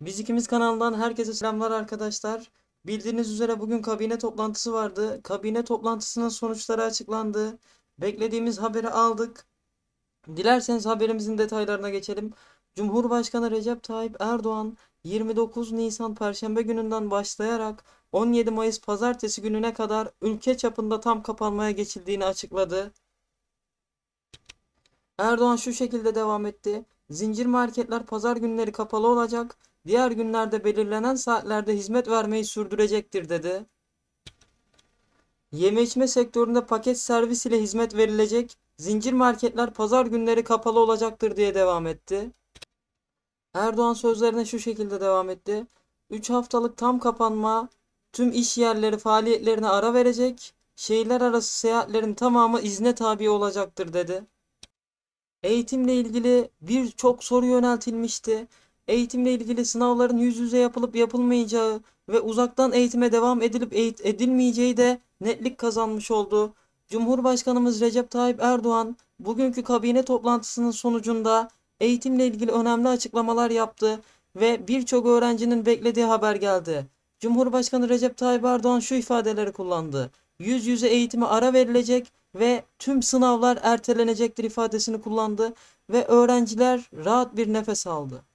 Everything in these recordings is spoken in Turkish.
Biz ikimiz kanalından herkese selamlar arkadaşlar. Bildiğiniz üzere bugün kabine toplantısı vardı. Kabine toplantısının sonuçları açıklandı. Beklediğimiz haberi aldık. Dilerseniz haberimizin detaylarına geçelim. Cumhurbaşkanı Recep Tayyip Erdoğan 29 Nisan Perşembe gününden başlayarak 17 Mayıs Pazartesi gününe kadar ülke çapında tam kapanmaya geçildiğini açıkladı. Erdoğan şu şekilde devam etti. Zincir marketler pazar günleri kapalı olacak. Diğer günlerde belirlenen saatlerde hizmet vermeyi sürdürecektir dedi. Yeme içme sektöründe paket servis ile hizmet verilecek. Zincir marketler pazar günleri kapalı olacaktır diye devam etti. Erdoğan sözlerine şu şekilde devam etti. 3 haftalık tam kapanma, tüm iş yerleri faaliyetlerine ara verecek, şehirler arası seyahatlerin tamamı izne tabi olacaktır dedi. Eğitimle ilgili birçok soru yöneltilmişti. Eğitimle ilgili sınavların yüz yüze yapılıp yapılmayacağı ve uzaktan eğitime devam edilip edilmeyeceği de netlik kazanmış oldu. Cumhurbaşkanımız Recep Tayyip Erdoğan bugünkü kabine toplantısının sonucunda eğitimle ilgili önemli açıklamalar yaptı ve birçok öğrencinin beklediği haber geldi. Cumhurbaşkanı Recep Tayyip Erdoğan şu ifadeleri kullandı. Yüz yüze eğitime ara verilecek ve tüm sınavlar ertelenecektir ifadesini kullandı ve öğrenciler rahat bir nefes aldı.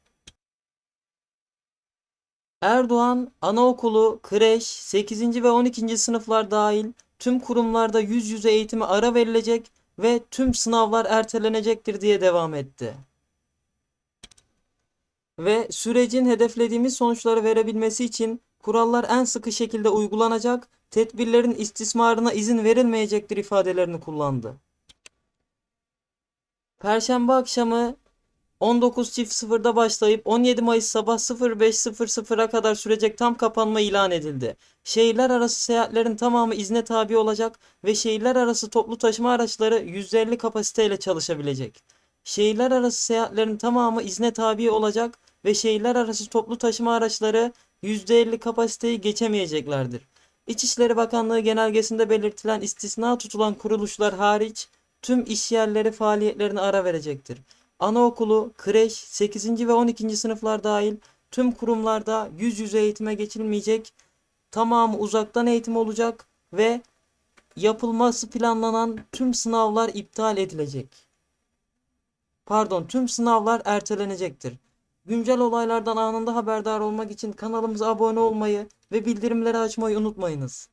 Erdoğan anaokulu, kreş, 8. ve 12. sınıflar dahil tüm kurumlarda yüz yüze eğitime ara verilecek ve tüm sınavlar ertelenecektir diye devam etti. Ve sürecin hedeflediğimiz sonuçları verebilmesi için kurallar en sıkı şekilde uygulanacak, tedbirlerin istismarına izin verilmeyecektir ifadelerini kullandı. Perşembe akşamı 19.00'da başlayıp 17 Mayıs sabah 05.00'a kadar sürecek tam kapanma ilan edildi. Şehirler arası seyahatlerin tamamı izne tabi olacak ve şehirler arası toplu taşıma araçları %50 kapasiteyle çalışabilecek. Şehirler arası seyahatlerin tamamı izne tabi olacak ve şehirler arası toplu taşıma araçları %50 kapasiteyi geçemeyeceklerdir. İçişleri Bakanlığı genelgesinde belirtilen istisna tutulan kuruluşlar hariç tüm iş yerleri faaliyetlerine ara verecektir. Anaokulu, kreş, 8. ve 12. sınıflar dahil tüm kurumlarda yüz yüze eğitime geçilmeyecek. Tamamı uzaktan eğitim olacak ve yapılması planlanan tüm sınavlar iptal edilecek. Pardon, tüm sınavlar ertelenecektir. Güncel olaylardan anında haberdar olmak için kanalımıza abone olmayı ve bildirimleri açmayı unutmayınız.